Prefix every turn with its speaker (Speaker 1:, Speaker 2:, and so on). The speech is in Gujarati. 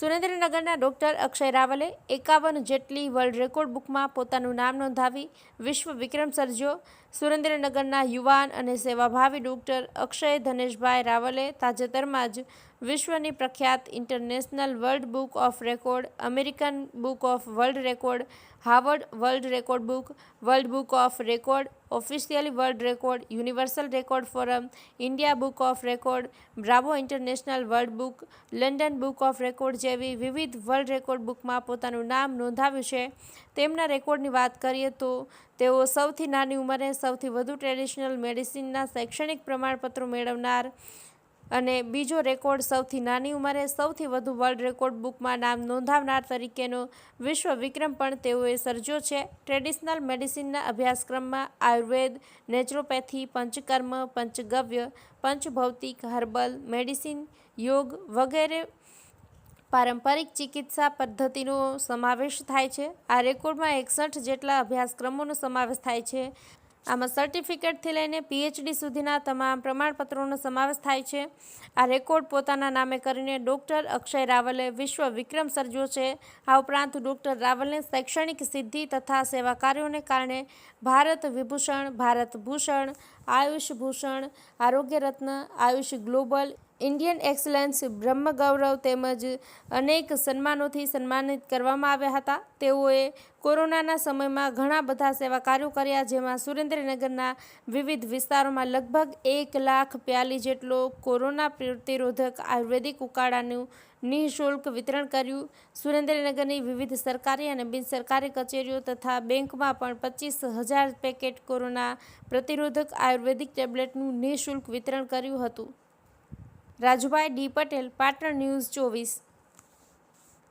Speaker 1: સુરેન્દ્રનગરના ડોક્ટર અક્ષય રાવલે એકાવન જેટલી વર્લ્ડ રેકોર્ડ બુકમાં પોતાનું નામ નોંધાવી વિશ્વ વિક્રમ સર્જ્યો, સુરેન્દ્રનગરના યુવાન અને સેવાભાવી ડોક્ટર અક્ષય ધનેશભાઈ રાવલે તાજેતરમાં જ વિશ્વની પ્રખ્યાત international world book of record, American book of world record, Harvard world record book, world book of record, officially world record, universal record forum, India book of record, Bravo international world book, London book of record જેવી વિવિધ વર્લ્ડ રેકોર્ડ બુકમાં પોતાનું નામ નોંધાવ્યું છે. તેમના રેકોર્ડની વાત કરીએ તો તેઓ સૌથી નાની ઉંમરે સૌથી વધુ ટ્રેડિશનલ મેડિસિનના શૈક્ષણિક પ્રમાણપત્રો મેળવનાર અને બીજો રેકોર્ડ સૌથી નાની ઉંમરે સૌથી વધુ વર્લ્ડ રેકોર્ડ બુકમાં નામ નોંધાવનાર તરીકેનો વિશ્વ વિક્રમ પણ તેઓએ સર્જ્યો છે. ટ્રેડિશનલ મેડિસિનના અભ્યાસક્રમમાં આયુર્વેદ, નેચરોપેથી, પંચકર્મ, પંચગવ્ય, પંચભૌતિક, હર્બલ, મેડિસિન, યોગ વગેરે પારંપરિક ચિકિત્સા પદ્ધતિનો સમાવેશ થાય છે. આ રેકોર્ડમાં એકસઠ જેટલા અભ્યાસક્રમોનો સમાવેશ થાય છે. આમાં સર્ટિફિકેટથી લઈને પીએચડી સુધીના તમામ પ્રમાણપત્રોનો સમાવેશ થાય છે. આ રેકોર્ડ પોતાના નામે કરીને ડૉક્ટર અક્ષય રાવલે વિશ્વ વિક્રમ સર્જ્યો છે. આ ઉપરાંત ડૉક્ટર રાવલને શૈક્ષણિક સિદ્ધિ તથા સેવા કાર્યોને કારણે Bharat Vibhushan, Bharat Bhushan, Ayush Bhushan, Arogya Ratna, Ayush global Indian excellence બ્રહ્મ ગૌરવ તેમજ અનેક સન્માનોથી સન્માનિત કરવામાં આવ્યા હતા. તેઓએ કોરોનાના સમયમાં ઘણા બધા સેવા કાર્યો કર્યા, જેમાં સુરેન્દ્રનગરના વિવિધ વિસ્તારોમાં લગભગ એક લાખ પ્યાલી જેટલો કોરોના પ્રતિરોધક આયુર્વેદિક ઉકાળાનું નિઃશુલ્ક વિતરણ કર્યું. સુરેન્દ્રનગરની વિવિધ સરકારી અને બિનસરકારી કચેરીઓ તથા બેંકમાં પણ પચીસ હજાર પેકેટ કોરોના પ્રતિરોધક આયુર્વેદિક ટેબ્લેટનું નિઃશુલ્ક વિતરણ કર્યું હતું. રાજુભાઈ ડી પટેલ પાટણ ન્યૂઝ ચોવીસ.